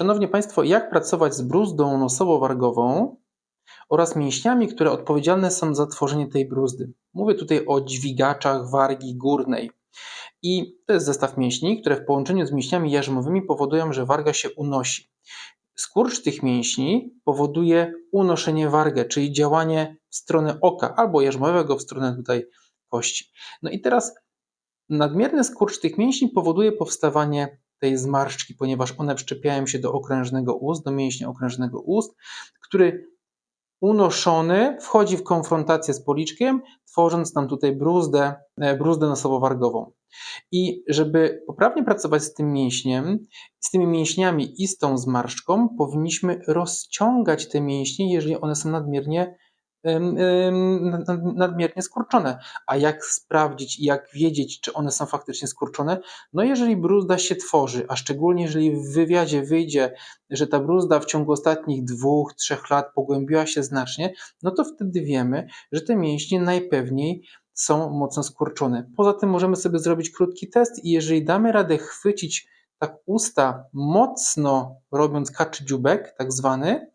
Szanowni Państwo, jak pracować z bruzdą nosowo-wargową oraz mięśniami, które odpowiedzialne są za tworzenie tej bruzdy? Mówię tutaj o dźwigaczach wargi górnej. I to jest zestaw mięśni, które w połączeniu z mięśniami jarzmowymi powodują, że warga się unosi. Skurcz tych mięśni powoduje unoszenie wargę, czyli działanie w stronę oka albo jarzmowego w stronę tutaj kości. No i teraz nadmierny skurcz tych mięśni powoduje powstawanie tej zmarszczki, ponieważ one przyczepiają się do okrężnego ust, do mięśnia okrężnego ust, który unoszony wchodzi w konfrontację z policzkiem, tworząc nam tutaj bruzdę, e, bruzdę nosowo-wargową. I żeby poprawnie pracować z tym mięśniem, z tymi mięśniami i z tą zmarszczką, powinniśmy rozciągać te mięśnie, jeżeli one są nadmiernie nadmiernie skurczone. A jak sprawdzić i jak wiedzieć, czy one są faktycznie skurczone? No jeżeli bruzda się tworzy, a szczególnie jeżeli w wywiadzie wyjdzie, że ta bruzda w ciągu ostatnich dwóch, trzech lat pogłębiła się znacznie, no to wtedy wiemy, że te mięśnie najpewniej są mocno skurczone. Poza tym możemy sobie zrobić krótki test i jeżeli damy radę chwycić tak usta mocno robiąc kaczy dziubek, tak zwany,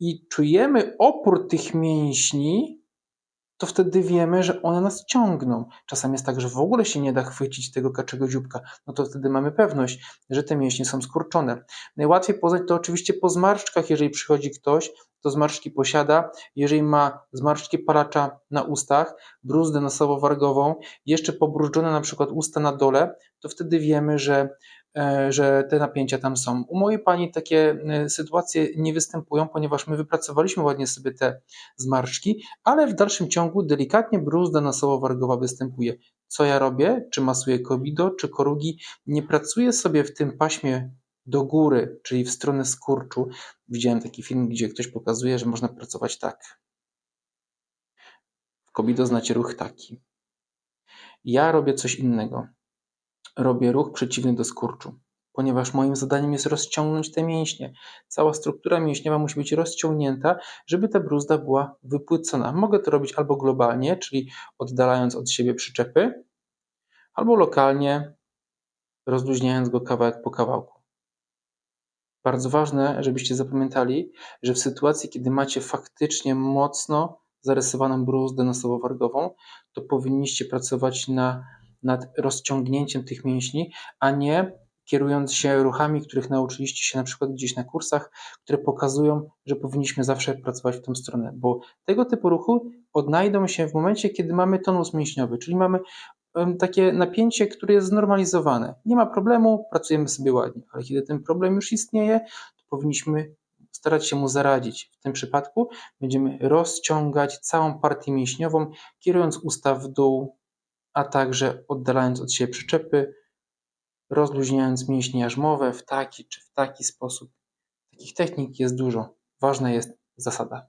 i czujemy opór tych mięśni, to wtedy wiemy, że one nas ciągną. Czasami jest tak, że w ogóle się nie da chwycić tego kaczego dzióbka, no to wtedy mamy pewność, że te mięśnie są skurczone. Najłatwiej poznać to oczywiście po zmarszczkach, jeżeli przychodzi ktoś, to zmarszczki posiada, jeżeli ma zmarszczki palacza na ustach, bruzdę nosowo-wargową, jeszcze pobrużdżone na przykład usta na dole, to wtedy wiemy, że że te napięcia tam są. U mojej pani takie e, sytuacje nie występują, ponieważ my wypracowaliśmy ładnie sobie te zmarszczki, ale w dalszym ciągu delikatnie bruzda nosowo-wargowa występuje. Co ja robię? Czy masuję kobido, czy korugi? Nie pracuję sobie w tym paśmie do góry, czyli w stronę skurczu. Widziałem taki film, gdzie ktoś pokazuje, że można pracować tak. W kobido znacie ruch taki. Ja robię coś innego robię ruch przeciwny do skurczu, ponieważ moim zadaniem jest rozciągnąć te mięśnie. Cała struktura mięśniowa musi być rozciągnięta, żeby ta bruzda była wypłycona. Mogę to robić albo globalnie, czyli oddalając od siebie przyczepy, albo lokalnie, rozluźniając go kawałek po kawałku. Bardzo ważne, żebyście zapamiętali, że w sytuacji, kiedy macie faktycznie mocno zarysowaną bruzdę nosowo-wargową, to powinniście pracować na nad rozciągnięciem tych mięśni, a nie kierując się ruchami, których nauczyliście się na przykład gdzieś na kursach, które pokazują, że powinniśmy zawsze pracować w tą stronę, bo tego typu ruchy odnajdą się w momencie, kiedy mamy tonus mięśniowy, czyli mamy takie napięcie, które jest znormalizowane. Nie ma problemu, pracujemy sobie ładnie, ale kiedy ten problem już istnieje, to powinniśmy starać się mu zaradzić. W tym przypadku będziemy rozciągać całą partię mięśniową, kierując usta w dół, a także oddalając od siebie przyczepy, rozluźniając mięśnie jarzmowe w taki czy w taki sposób. Takich technik jest dużo. Ważna jest zasada.